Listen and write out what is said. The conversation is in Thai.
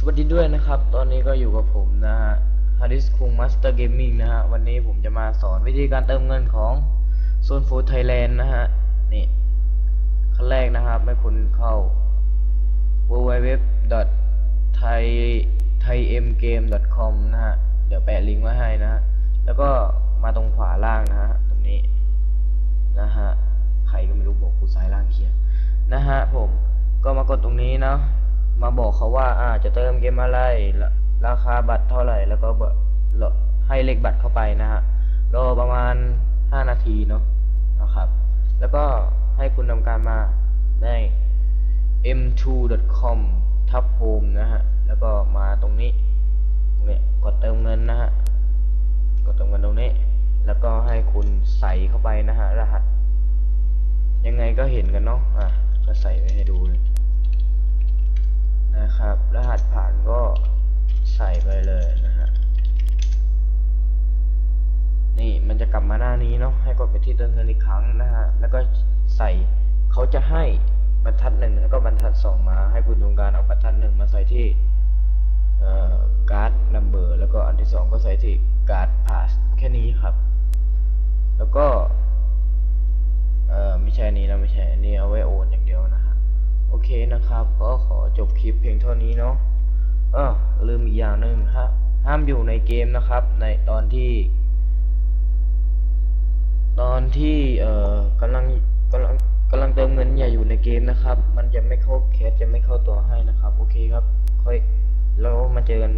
สวัสดีด้วยนะครับ ตอนนี้ก็อยู่กับผมนะฮะฮาริสคุงมาสเตอร์เกมมิ่งนะฮะ วันนี้ผมจะมาสอนวิธีการเติมเงินของโซนฟู d ไทยแลนด์นะฮะ นี่ ขั้นแรกนะครับให้คุณเข้า www thai thaimgame.com นะฮะ เดี๋ยวแปะลิงก์ไว้ให้นะฮะ แล้วก็มาตรงขวาล่างนะฮะ ตรงนี้ นะฮะ ใครก็ไม่รู้บอกกูซ้ายล่างเขียนะฮะผม ก็มากดตรงนี้เนาะ มาบอกเขาว่าอ่าจะเติมเกมอะไรละราคาบัตรเท่าไหร่แล้วก็บให้เลขบัตรเข้าไปนะฮะรอประมาณ 5 นาทีเนาะนะครับ แล้วก็ให้คุณทำการมาได้ m2.com ทับ home นะฮะ แล้วก็มาตรงนี้เนี่ยกดเติมเงินนะฮะ กดเติมเงินตรงนี้ แล้วก็ให้คุณใส่เข้าไปนะฮะ รหัส ยังไงก็เห็นกันเนาะ อะ ก็ใส่ไว้ให้ดู นะครับ รหัสผ่านก็ใส่ไปเลยนะฮะนี่มันจะกลับมาหน้านี้เนาะให้กดไปที่ติมเงินอีกครั้งนะฮะแล้วก็ใส่เขาจะให้บรรทัดหนึ่งแล้วก็บรรทัดสองมา ให้คุณดวงการเอาบรรทัดหนึ่งมาใส่ที่การ์ดนัมเบอร์แล้วก็อันที่สองก็ใส่ที่การ์ดพาสแค่นี้ครับ แล้วก็เออไม่ใช่นนี้นะไม่ใช่อันนี้เอาไว้โอน เคนะครับ ก็ขอจบคลิปเพียงเท่านี้เนาะเออลืมอีกอย่างหนึ่งฮะห้ามอยู่ในเกมนะครับ ในตอนที่ ตอนที่เอ่อกำลังกำลังกำลังเติมเงินอย่าอยู่ในเกมนะครับ มันจะไม่เข้าแคสจะไม่เข้าตัวให้นะครับ โอเคครับ ค่อยแล้วมาเจอกัน